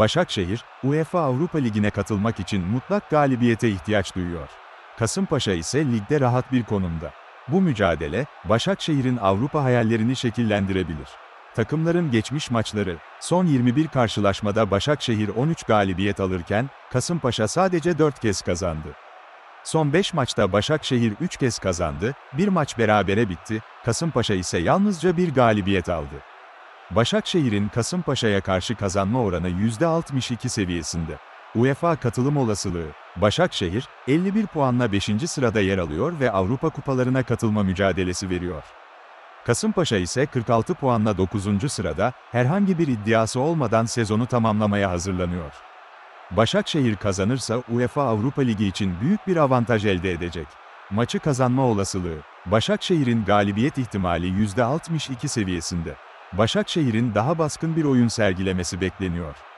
Başakşehir, UEFA Avrupa Ligi'ne katılmak için mutlak galibiyete ihtiyaç duyuyor. Kasımpaşa ise ligde rahat bir konumda. Bu mücadele, Başakşehir'in Avrupa hayallerini şekillendirebilir. Takımların geçmiş maçları, son 21 karşılaşmada Başakşehir 13 galibiyet alırken, Kasımpaşa sadece 4 kez kazandı. Son 5 maçta Başakşehir 3 kez kazandı, bir maç berabere bitti, Kasımpaşa ise yalnızca bir galibiyet aldı. Başakşehir'in Kasımpaşa'ya karşı kazanma oranı %62 seviyesinde. UEFA katılım olasılığı, Başakşehir, 51 puanla 5. sırada yer alıyor ve Avrupa kupalarına katılma mücadelesi veriyor. Kasımpaşa ise 46 puanla 9. sırada, herhangi bir iddiası olmadan sezonu tamamlamaya hazırlanıyor. Başakşehir kazanırsa UEFA Avrupa Ligi için büyük bir avantaj elde edecek. Maçı kazanma olasılığı, Başakşehir'in galibiyet ihtimali %62 seviyesinde. Başakşehir'in daha baskın bir oyun sergilemesi bekleniyor.